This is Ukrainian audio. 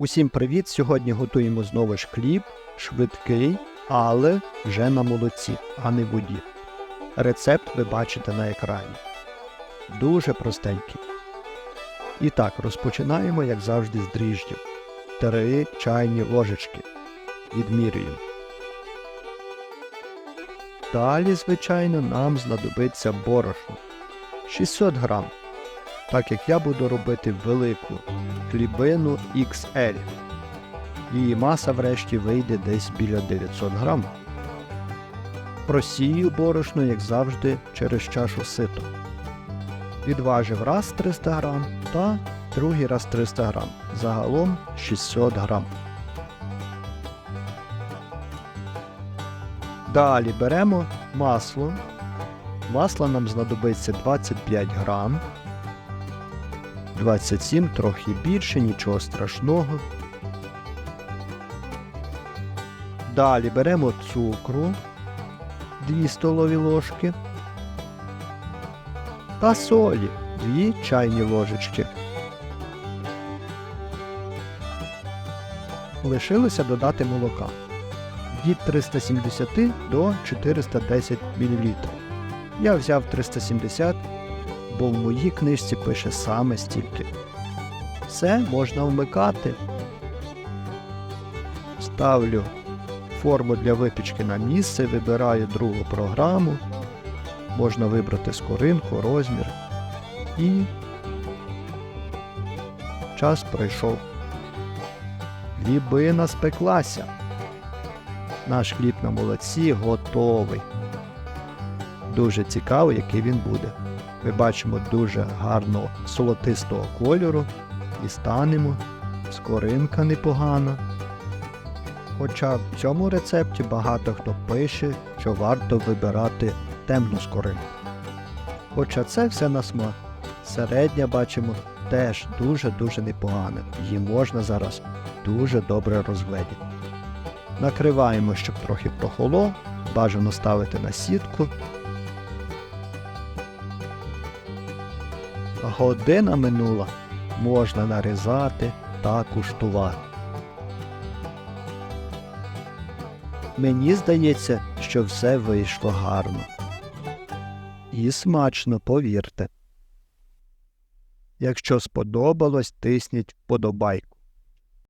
Усім привіт! Сьогодні готуємо знову ж хліб, швидкий, але вже на молоці, а не воді. Рецепт ви бачите на екрані. Дуже простенький. І так, розпочинаємо, як завжди, з дріждів. 3 чайні ложечки. Відмірюємо. Далі, звичайно, нам знадобиться борошно. 600 грам. Так як я буду робити велику хлібину XL. Її маса врешті вийде десь біля 900 грам. Просію борошно, як завжди, через чашу сито. Відважив раз 300 грам та другий раз 300 грам. Загалом 600 грам. Далі беремо масло. Масла нам знадобиться 25 грам. 27 трохи більше, нічого страшного. Далі беремо цукру 2 столові ложки та солі 2 чайні ложечки. Лишилося додати молока від 370 до 410 мл. Я взяв 370 бо в моїй книжці пише саме стільки. Все можна вмикати. Ставлю форму для випічки на місце, вибираю другу програму. Можна вибрати скоринку, розмір. І час пройшов. Хлібина спеклася. Наш хліб на молодці готовий. Дуже цікаво, який він буде ми бачимо дуже гарно солотистого кольору і станемо, скоринка непогана. Хоча в цьому рецепті багато хто пише, що варто вибирати темну скоринку. Хоча це все на смак. Середня бачимо теж дуже-дуже непогане. Її можна зараз дуже добре розгледіти. Накриваємо, щоб трохи прохоло, бажано ставити на сітку Година минула, можна нарізати та куштувати. Мені здається, що все вийшло гарно. І смачно, повірте. Якщо сподобалось, тисніть вподобайку.